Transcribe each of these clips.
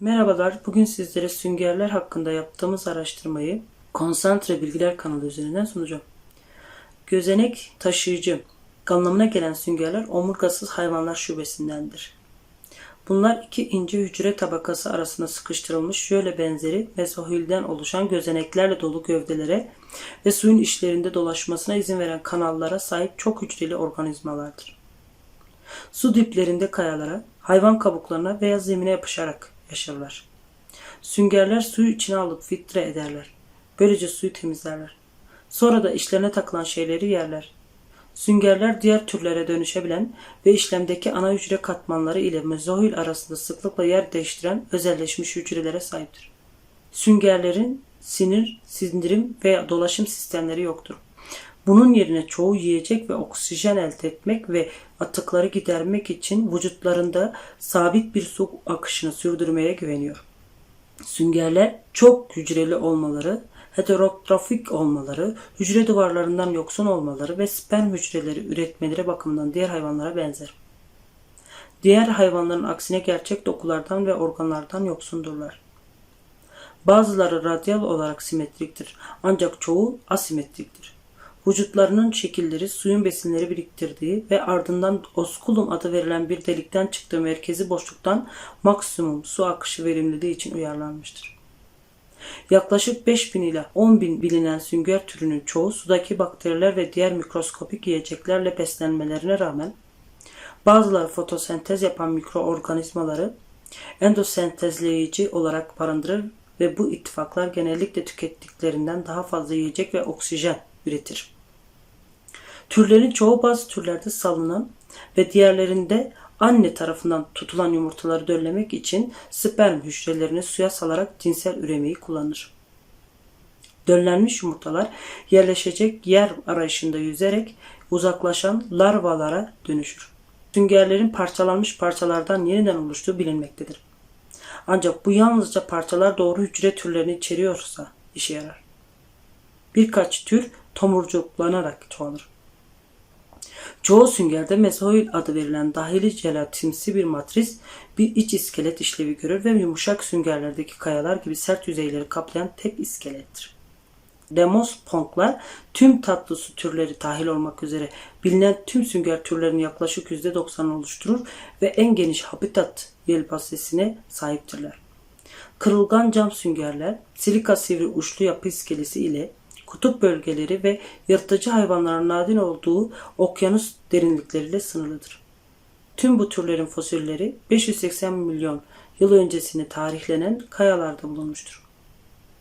Merhabalar, bugün sizlere süngerler hakkında yaptığımız araştırmayı Konsantre Bilgiler kanalı üzerinden sunacağım. Gözenek taşıyıcı anlamına gelen süngerler omurgasız hayvanlar şubesindendir. Bunlar iki ince hücre tabakası arasında sıkıştırılmış şöyle benzeri mesohilden oluşan gözeneklerle dolu gövdelere ve suyun işlerinde dolaşmasına izin veren kanallara sahip çok hücreli organizmalardır. Su diplerinde kayalara, hayvan kabuklarına veya zemine yapışarak yaşarlar. Süngerler suyu içine alıp filtre ederler. Böylece suyu temizlerler. Sonra da işlerine takılan şeyleri yerler. Süngerler diğer türlere dönüşebilen ve işlemdeki ana hücre katmanları ile mezohil arasında sıklıkla yer değiştiren özelleşmiş hücrelere sahiptir. Süngerlerin sinir, sindirim veya dolaşım sistemleri yoktur. Bunun yerine çoğu yiyecek ve oksijen elde etmek ve atıkları gidermek için vücutlarında sabit bir su akışını sürdürmeye güveniyor. Süngerler çok hücreli olmaları, heterotrofik olmaları, hücre duvarlarından yoksun olmaları ve sperm hücreleri üretmeleri bakımından diğer hayvanlara benzer. Diğer hayvanların aksine gerçek dokulardan ve organlardan yoksundurlar. Bazıları radyal olarak simetriktir ancak çoğu asimetriktir. Vücutlarının şekilleri suyun besinleri biriktirdiği ve ardından oskulum adı verilen bir delikten çıktığı merkezi boşluktan maksimum su akışı verimliliği için uyarlanmıştır. Yaklaşık 5000 ile 10.000 bilinen sünger türünün çoğu sudaki bakteriler ve diğer mikroskopik yiyeceklerle beslenmelerine rağmen bazıları fotosentez yapan mikroorganizmaları endosentezleyici olarak barındırır ve bu ittifaklar genellikle tükettiklerinden daha fazla yiyecek ve oksijen üretir. Türlerin çoğu bazı türlerde salınan ve diğerlerinde anne tarafından tutulan yumurtaları döllemek için sperm hücrelerini suya salarak cinsel üremeyi kullanır. Döllenmiş yumurtalar yerleşecek yer arayışında yüzerek uzaklaşan larvalara dönüşür. Süngerlerin parçalanmış parçalardan yeniden oluştuğu bilinmektedir. Ancak bu yalnızca parçalar doğru hücre türlerini içeriyorsa işe yarar. Birkaç tür tomurcuklanarak çoğalır. Çoğu süngerde mesoil adı verilen dahili jelatinsi bir matris bir iç iskelet işlevi görür ve yumuşak süngerlerdeki kayalar gibi sert yüzeyleri kaplayan tek iskelettir. Demos ponklar tüm tatlı su türleri dahil olmak üzere bilinen tüm sünger türlerinin yaklaşık %90'ını oluşturur ve en geniş habitat yelpazesine sahiptirler. Kırılgan cam süngerler silika sivri uçlu yapı iskelesi ile kutup bölgeleri ve yırtıcı hayvanların nadir olduğu okyanus derinlikleriyle sınırlıdır. Tüm bu türlerin fosilleri 580 milyon yıl öncesine tarihlenen kayalarda bulunmuştur.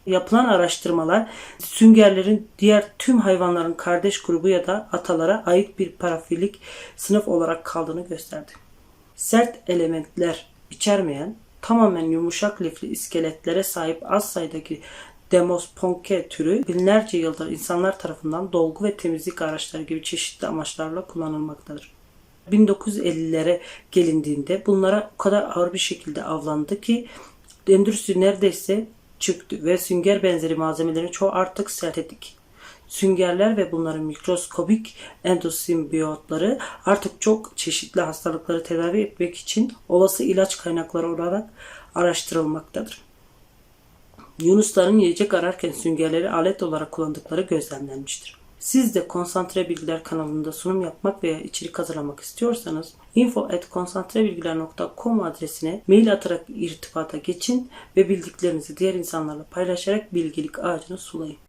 Yapılan araştırmalar süngerlerin diğer tüm hayvanların kardeş grubu ya da atalara ait bir parafilik sınıf olarak kaldığını gösterdi. Sert elementler içermeyen tamamen yumuşak lifli iskeletlere sahip az sayıdaki Demos ponke türü binlerce yıldır insanlar tarafından dolgu ve temizlik araçları gibi çeşitli amaçlarla kullanılmaktadır. 1950'lere gelindiğinde bunlara o kadar ağır bir şekilde avlandı ki endüstri neredeyse çıktı ve sünger benzeri malzemelerin çoğu artık sentetik. Süngerler ve bunların mikroskobik endosimbiyotları artık çok çeşitli hastalıkları tedavi etmek için olası ilaç kaynakları olarak araştırılmaktadır. Yunusların yiyecek ararken süngerleri alet olarak kullandıkları gözlemlenmiştir. Siz de Konsantre Bilgiler kanalında sunum yapmak veya içerik hazırlamak istiyorsanız info.konsantrebilgiler.com adresine mail atarak irtibata geçin ve bildiklerinizi diğer insanlarla paylaşarak bilgilik ağacını sulayın.